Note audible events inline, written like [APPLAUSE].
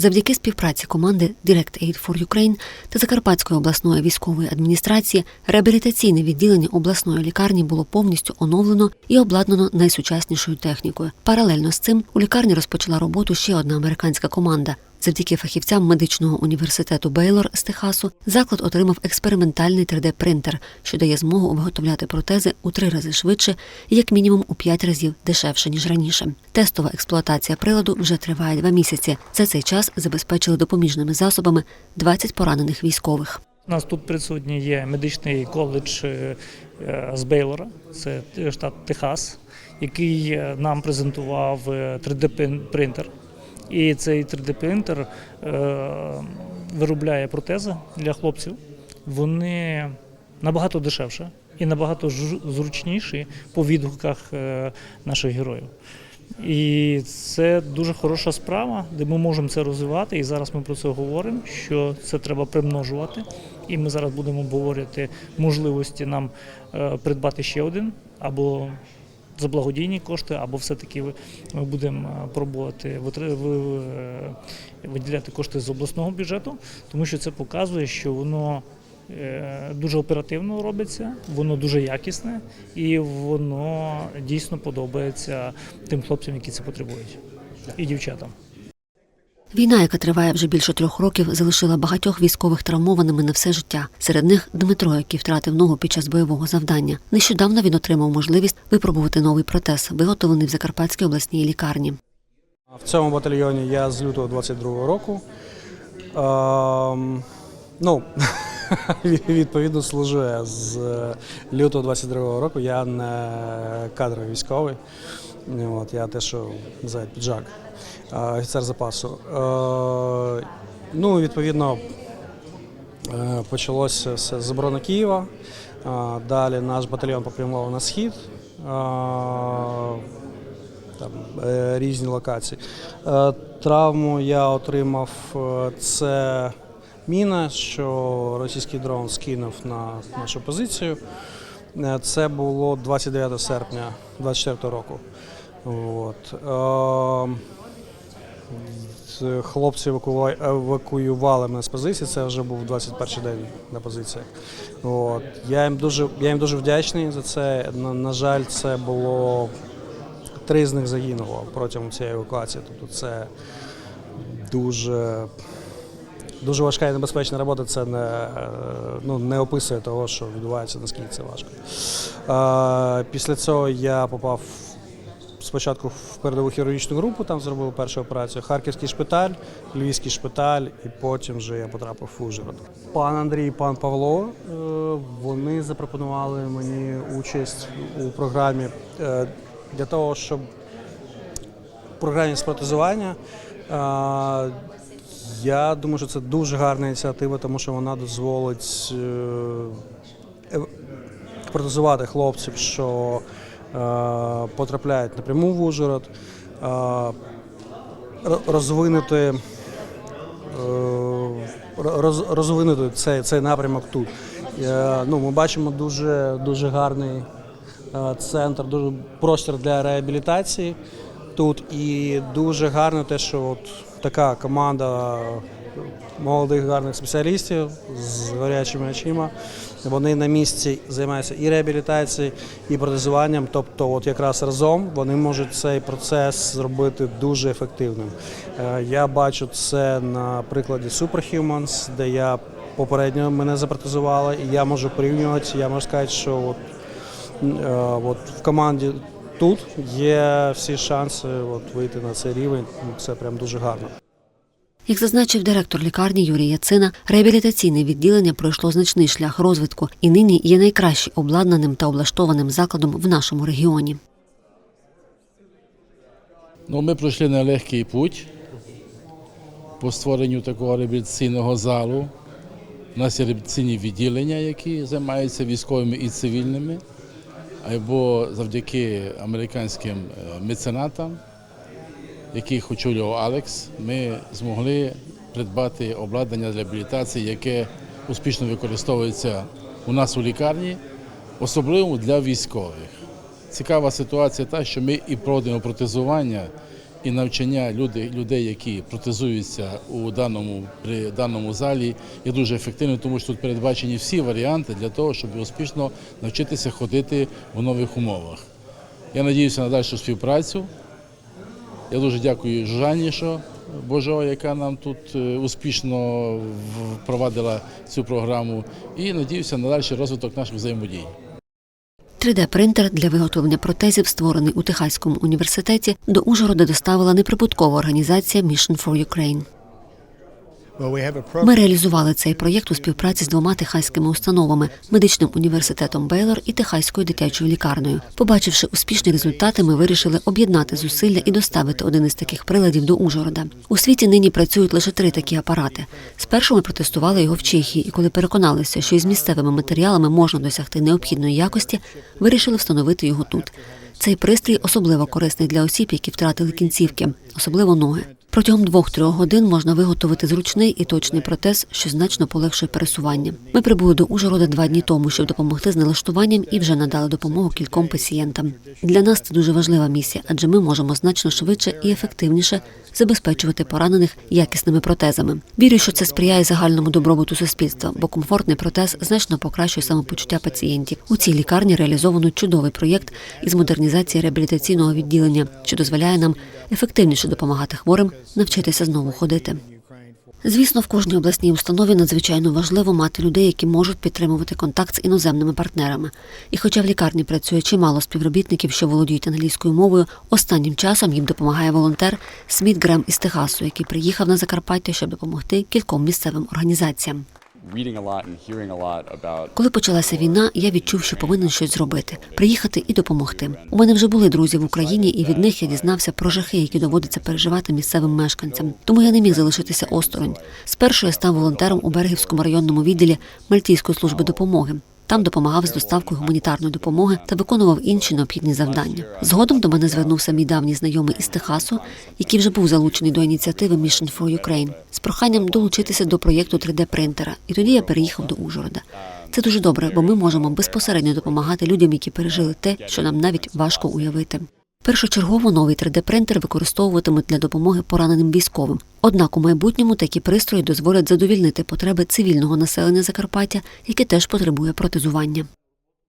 Завдяки співпраці команди Direct Aid for Ukraine та Закарпатської обласної військової адміністрації реабілітаційне відділення обласної лікарні було повністю оновлено і обладнано найсучаснішою технікою. Паралельно з цим у лікарні розпочала роботу ще одна американська команда. Завдяки фахівцям медичного університету Бейлор з Техасу заклад отримав експериментальний 3D-принтер, що дає змогу виготовляти протези у три рази швидше і як мінімум у п'ять разів дешевше ніж раніше. Тестова експлуатація приладу вже триває два місяці. За цей час забезпечили допоміжними засобами 20 поранених військових. У нас тут присутній є медичний коледж е, е, з Бейлора, це штат Техас, який е, нам презентував 3D-принтер. І цей 3D-принтер е, виробляє протези для хлопців. Вони набагато дешевше і набагато зручніші по відгуках е, наших героїв. І це дуже хороша справа, де ми можемо це розвивати. І зараз ми про це говоримо, що це треба примножувати. І ми зараз будемо обговорювати можливості нам е, придбати ще один або за благодійні кошти, або все-таки ми будемо е, пробувати е, виділяти кошти з обласного бюджету, тому що це показує, що воно е, дуже оперативно робиться, воно дуже якісне і воно дійсно подобається тим хлопцям, які це потребують, і дівчатам. Війна, яка триває вже більше трьох років, залишила багатьох військових травмованими на все життя. Серед них Дмитро, який втратив ногу під час бойового завдання. Нещодавно він отримав можливість випробувати новий протез, виготовлений в Закарпатській обласній лікарні. В цьому батальйоні я з лютого 22-го року. Ем, ну, [LAUGHS] [LAUGHS] відповідно, служу з лютого 22-го року. Я не кадровий військовий. От, я те, що називають піджак, е, офіцер запасу. Е, ну, відповідно, е, почалося все з оборони Києва. Е, Далі наш батальйон попрямував на схід. Е, там е, різні локації. Е, Травму я отримав е, це міна, що російський дрон скинув на нашу позицію. Е, Це було 29 серпня 2024 року. От. Е, Хлопці евакуювали мене з позиції. Це вже був 21 день на позиціях. От. Я їм дуже, я їм дуже вдячний за це. На, на жаль, це було три з них загинуло протягом цієї евакуації. Тобто це дуже, дуже важка і небезпечна робота. Це не, е, ну, не описує того, що відбувається, наскільки це важко. Е, Після цього я попав спочатку в передову хірургічну групу, там зробив першу операцію. Харківський шпиталь, Львівський шпиталь, і потім вже я потрапив в Ужгород. Пан Андрій і пан Павло е, вони запропонували мені участь у програмі е, для того, щоб в програмі з е, Я думаю, що це дуже гарна ініціатива, тому що вона дозволить е, протезувати хлопців, що е, потрапляють напряму в Ужгород, е, ро- розвинути, роз- розвинути цей, цей напрямок тут. Ну, ми бачимо дуже, дуже гарний центр, дуже простір для реабілітації тут. І дуже гарно те, що от така команда молодих гарних спеціалістів з горячими очима. Вони на місці займаються і реабілітацією, і протезуванням. Тобто, от якраз разом вони можуть цей процес зробити дуже ефективним. Е, Я бачу це на прикладі Superhumans, де я попередньо мене запротезували, і я можу порівнювати. Я можу сказати, що от Е, От в команді тут є всі шанси от вийти на цей рівень. Ну, Це прям дуже гарно. Як зазначив директор лікарні Юрій Яцина, реабілітаційне відділення пройшло значний шлях розвитку і нині є найкраще обладнаним та облаштованим закладом в нашому регіоні. Ну, ми пройшли нелегкий путь по створенню такого реабілітаційного залу. У нас є реабілітаційні відділення, які займаються військовими і цивільними, або завдяки американським е, меценатам, яких очолював Алекс, ми змогли придбати обладнання для реабілітації, яке успішно використовується у нас у лікарні, особливо для військових. Цікава ситуація та, що ми і проводимо протезування і навчання люди, людей, які протезуються у даному при даному залі, є дуже ефективним, тому що тут передбачені всі варіанти для того, щоб успішно навчитися ходити в нових умовах. Я надіюся на дальшу співпрацю. Я дуже дякую Жанні, що Божо, яка нам тут е, успішно впровадила цю програму, і надіюся на дальший розвиток наших взаємодій. 3D-принтер для виготовлення протезів, створений у Техаському університеті, до Ужгорода доставила неприбуткова організація Mission for Ukraine. Ми реалізували цей проєкт у співпраці з двома техаськими установами медичним університетом Бейлор і Техаською дитячою лікарнею. Побачивши успішні результати, ми вирішили об'єднати зусилля і доставити один із таких приладів до Ужгорода. У світі нині працюють лише три такі апарати. Спершу ми протестували його в Чехії, і коли переконалися, що із місцевими матеріалами можна досягти необхідної якості, вирішили встановити його тут. Цей пристрій особливо корисний для осіб, які втратили кінцівки, особливо ноги. Протягом двох-трьох годин можна виготовити зручний і точний протез, що значно полегшує пересування. Ми прибули до Ужгорода два дні тому, щоб допомогти з налаштуванням і вже надали допомогу кільком пацієнтам. Для нас це дуже важлива місія, адже ми можемо значно швидше і ефективніше забезпечувати поранених якісними протезами. Вірю, що це сприяє загальному добробуту суспільства, бо комфортний протез значно покращує самопочуття пацієнтів. У цій лікарні реалізовано чудовий проєкт із модернізації реабілітаційного відділення, що дозволяє нам ефективніше допомагати хворим навчитися знову ходити. Звісно, в кожній обласній установі надзвичайно важливо мати людей, які можуть підтримувати контакт з іноземними партнерами. І хоча в лікарні працює чимало співробітників, що володіють англійською мовою, останнім часом їм допомагає волонтер Сміт Грем із Техасу, який приїхав на Закарпаття, щоб допомогти кільком місцевим організаціям. Коли почалася війна, я відчув, що повинен щось зробити, приїхати і допомогти. У мене вже були друзі в Україні, і від них я дізнався про жахи, які доводиться переживати місцевим мешканцям. Тому я не міг залишитися осторонь. Спершу я став волонтером у Бергівському районному відділі Мальтійської служби допомоги. Там допомагав з доставкою гуманітарної допомоги та виконував інші необхідні завдання. Згодом до мене звернувся мій давній знайомий із Техасу, який вже був залучений до ініціативи Mission for Ukraine, з проханням долучитися до проєкту 3D-принтера. І тоді я переїхав до Ужгорода. Це дуже добре, бо ми можемо безпосередньо допомагати людям, які пережили те, що нам навіть важко уявити. Першочергово новий 3D-принтер використовуватимуть для допомоги пораненим військовим. Однак у майбутньому такі пристрої дозволять задовільнити потреби цивільного населення Закарпаття, яке теж потребує протезування.